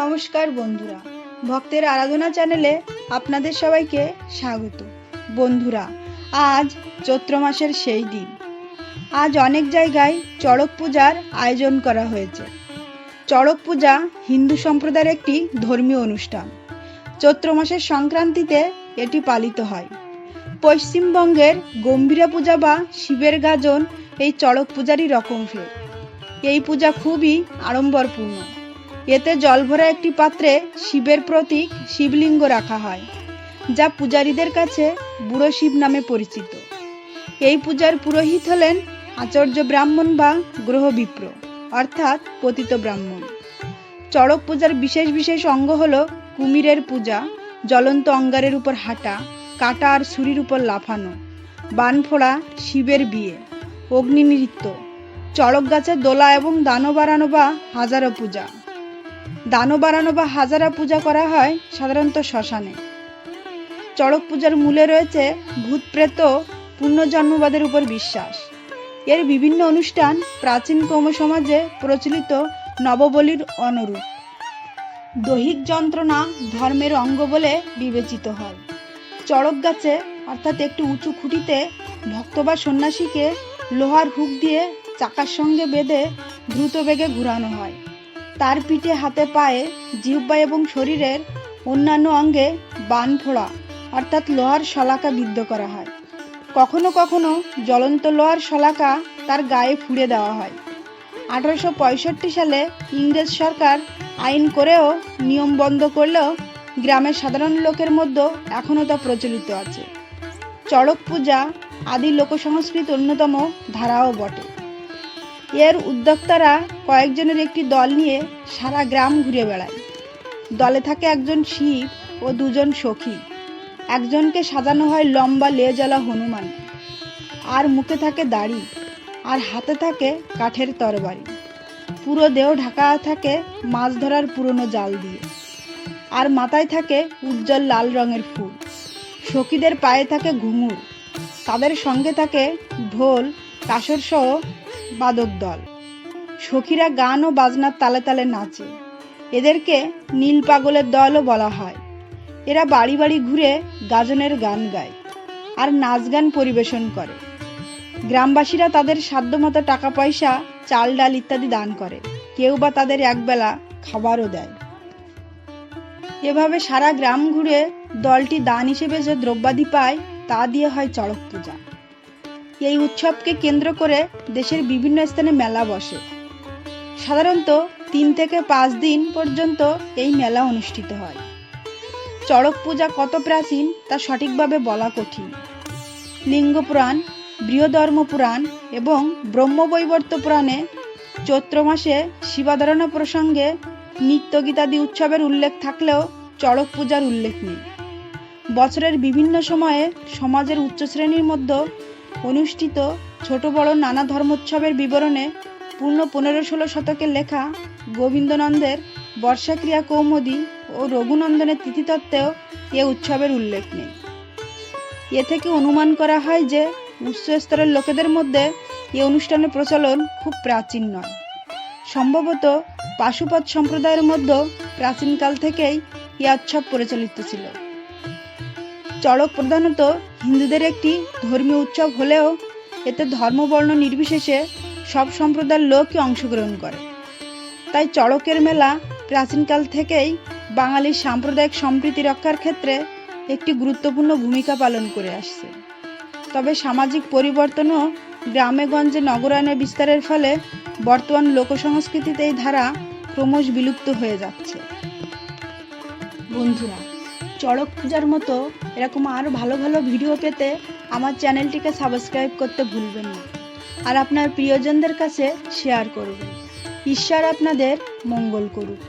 নমস্কার বন্ধুরা। ভক্তের আরাধনা চ্যানেলে আপনাদের সবাইকে স্বাগত। বন্ধুরা, আজ চৈত্র মাসের সেই দিন। আজ অনেক জায়গায় চড়ক পূজার আয়োজন করা হয়েছে। চড়ক পূজা হিন্দু সম্প্রদায়ের একটি ধর্মীয় অনুষ্ঠান। চৈত্র মাসের সংক্রান্তিতে এটি পালিত হয়। পশ্চিমবঙ্গের গম্ভীরা পূজা বা শিবের গাজন এই চড়ক পূজারই রকম ফের। এই পূজা খুবই আড়ম্বরপূর্ণ। এতে জলভরা একটি পাত্রে শিবের প্রতীক শিবলিঙ্গ রাখা হয়, যা পূজারীদের কাছে বুড়ো শিব নামে পরিচিত। এই পূজার পুরোহিত হলেন আচার্য ব্রাহ্মণ বা গ্রহ বিপ্র, অর্থাৎ পতিত ব্রাহ্মণ। চড়ক পূজার বিশেষ বিশেষ অঙ্গ হল কুমিরের পূজা, জ্বলন্ত অঙ্গারের উপর হাঁটা, কাটা আর ছুরির উপর লাফানো, বান ফোড়া, শিবের বিয়ে, অগ্নি নৃত্য, চড়ক গাছের দোলা এবং দানো বাড়ানো বা হাজারো পূজা। দানো বাড়ানো বা হাজারা পূজা করা হয় সাধারণত শ্মশানে। চড়ক পূজার মূলে রয়েছে ভূত প্রেত পুণ্যজন্মবাদের উপর বিশ্বাস। এর বিভিন্ন অনুষ্ঠান প্রাচীন কৌম সমাজে প্রচলিত নববলির অনুরূপ। দৈহিক যন্ত্রণা ধর্মের অঙ্গ বলে বিবেচিত হয়। চড়ক গাছে, অর্থাৎ একটি উঁচু খুঁটিতে, ভক্ত বা সন্ন্যাসীকে লোহার হুক দিয়ে চাকার সঙ্গে বেঁধে দ্রুত বেগে ঘুরানো হয়। তার পিঠে, হাতে পায়ে, জিহ্বা এবং শরীরের অন্যান্য অঙ্গে বান ফোড়া, অর্থাৎ লোহার শলাকা বিদ্ধ করা হয়। কখনো কখনো জ্বলন্ত লোহার শলাকা তার গায়ে ফুঁড়ে দেওয়া হয়। আঠারোশো পঁয়ষট্টি সালে ইংরেজ সরকার আইন করেও নিয়ম বন্ধ করলেও গ্রামের সাধারণ লোকের মধ্যে এখনও তা প্রচলিত আছে। চড়ক পূজা আদি লোকসংস্কৃত অন্যতম ধারাও বটে। এর উদ্যোক্তারা কয়েকজনের একটি দল নিয়ে সারা গ্রাম ঘুরে বেড়ায়। দলে থাকে একজন শিব ও দুজন সখী। একজনকে সাজানো হয় লম্বা লেজওয়ালা হনুমান। আর মুখে থাকে দাড়ি, আর হাতে থাকে কাঠের তরবারি। পুরো দেহ ঢাকা থাকে মাছ ধরার পুরনো জাল দিয়ে। আর মাথায় থাকে উজ্জ্বল লাল রঙের ফুল। সখীদের পায়ে থাকে ঘুঙুর। তাদের সঙ্গে থাকে ঢোল কাসর সহ বাদক দল। সখীরা গান ও বাজনার তালে তালে নাচে। এদেরকে নীল পাগলের দলও বলা হয়। এরা বাড়ি বাড়ি ঘুরে গাজনের গান গায় আর নাচ গান পরিবেশন করে। গ্রামবাসীরা তাদের সাধ্যমতো টাকা পয়সা, চাল, ডাল ইত্যাদি দান করে। কেউ বা তাদের একবেলা খাবারও দেয়। এভাবে সারা গ্রাম ঘুরে দলটি দান হিসেবে যে দ্রব্যাদি পায়, তা দিয়ে হয় চড়ক পূজা। এই উৎসবকে কেন্দ্র করে দেশের বিভিন্ন স্থানে মেলা বসে। সাধারণত তিন থেকে পাঁচ দিন পর্যন্ত এই মেলা অনুষ্ঠিত হয়। চড়ক পূজা কত প্রাচীন তা সঠিকভাবে বলা কঠিন। লিঙ্গ পুরাণ, বৃহধর্ম পুরাণ এবং ব্রহ্মবৈবর্ত পুরাণে চৈত্র মাসে শিবাধারণা প্রসঙ্গে নিত্যগীতাদি উৎসবের উল্লেখ থাকলেও চড়ক পূজার উল্লেখ নেই। বছরের বিভিন্ন সময়ে সমাজের উচ্চ শ্রেণির মধ্যে অনুষ্ঠিত ছোট বড় নানা ধর্মোৎসবের বিবরণে পূর্ণ পনেরো ষোলো শতকের লেখা গোবিন্দনন্দের বর্ষাক্রিয়া কৌমুদী ও রঘুনন্দনের তিথিতত্ত্বেও এ উৎসবের উল্লেখ নেই। এ থেকে অনুমান করা হয় যে উচ্চ স্তরের লোকেদের মধ্যে এ অনুষ্ঠানের প্রচলন খুব প্রাচীন নয়। সম্ভবত পাশুপত সম্প্রদায়ের মধ্যে প্রাচীনকাল থেকেই এ উৎসব প্রচলিত ছিল। চড়ক প্রধানত হিন্দুদের একটি ধর্মীয় উৎসব হলেও এতে ধর্মবর্ণ নির্বিশেষে সব সম্প্রদায়ের লোকই অংশগ্রহণ করে। তাই চড়কের মেলা প্রাচীনকাল থেকেই বাঙালির সাম্প্রদায়িক সম্প্রীতি রক্ষার ক্ষেত্রে একটি গুরুত্বপূর্ণ ভূমিকা পালন করে আসছে। তবে সামাজিক পরিবর্তনও গ্রামেগঞ্জে নগরায়নের বিস্তারের ফলে বর্তমান লোকসংস্কৃতিতে এই ধারা ক্রমশ বিলুপ্ত হয়ে যাচ্ছে। বন্ধুরা চড়ক পূজার মতো এরকম আরও ভালো ভালো ভিডিও পেতে আমার চ্যানেলটিকে সাবস্ক্রাইব করতে ভুলবেন না। আর আপনার প্রিয়জনদের কাছে শেয়ার করবেন ঈশ্বর আপনাদের মঙ্গল করুক।